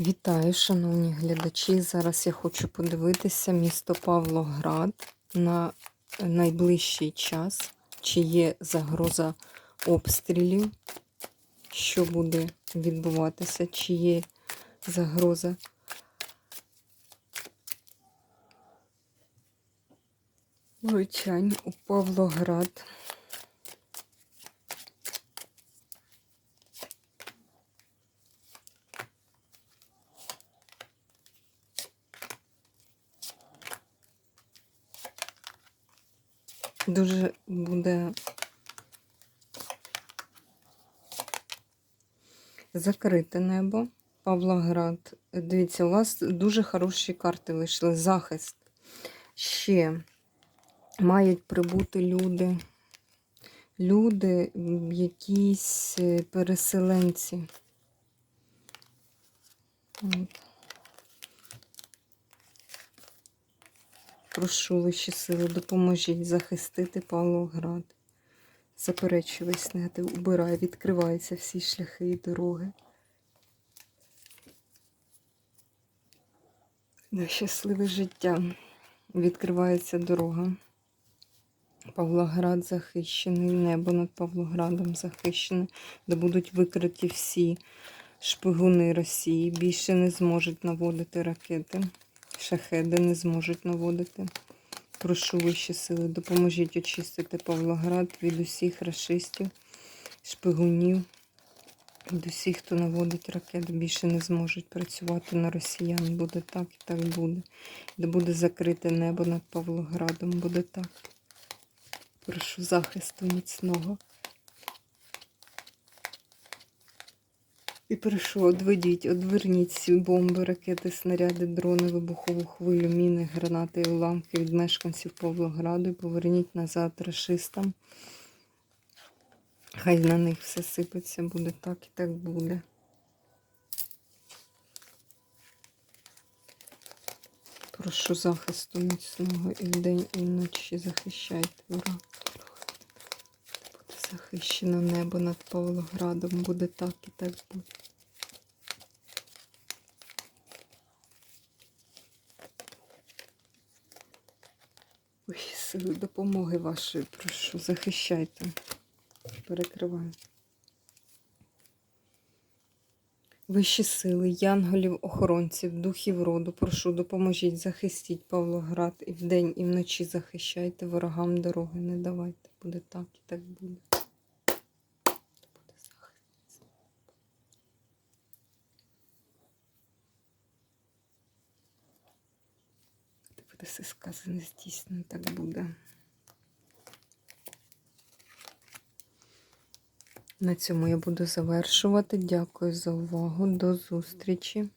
Вітаю, шановні глядачі. Зараз я хочу подивитися місто Павлоград на найближчий час, чи є загроза обстрілів, що буде відбуватися, чи є загроза. Влучань у Павлоград. Дуже буде закрите небо. Павлоград. Дивіться, у вас дуже хороші карти вийшли. Захист. Ще мають прибути люди. Люди, якісь е, переселенці. От. Прошу вищі сили, допоможіть захистити Павлоград. Заперечую весь негатив, убирай, відкриваються всі шляхи і дороги. На щасливе життя. Відкривається дорога. Павлоград захищений, небо над Павлоградом захищене, де будуть викриті всі шпигуни Росії. Більше не зможуть наводити ракети. Шахеди не зможуть наводити. Прошу вищі сили, допоможіть очистити Павлоград від усіх расистів, шпигунів, від усіх, хто наводить ракети, більше не зможуть працювати на росіян. Буде так і так буде. Де буде закрите небо над Павлоградом, буде так. Прошу захисту міцного. І прошу, одведіть, одверніть бомби, ракети, снаряди, дрони, вибухову хвилю, міни, гранати і уламки від мешканців Павлограду і поверніть назад рашистам. Хай на них все сипеться, буде так і так буде. Прошу захисту міцного і вдень, і вночі захищайте ворога. Захищено небо над Павлоградом, буде так і так буде. Ой, сили допомоги вашої, прошу, захищайте. Перекриваю. Вищі сили, янголів, охоронців, духів роду, прошу, допоможіть, захистіть Павлоград і вдень, і вночі захищайте, ворогам дороги не давайте. Буде так і так. Буде буде все сказане, здійснено, так буде. На цьому я буду завершувати. Дякую за увагу. До зустрічі.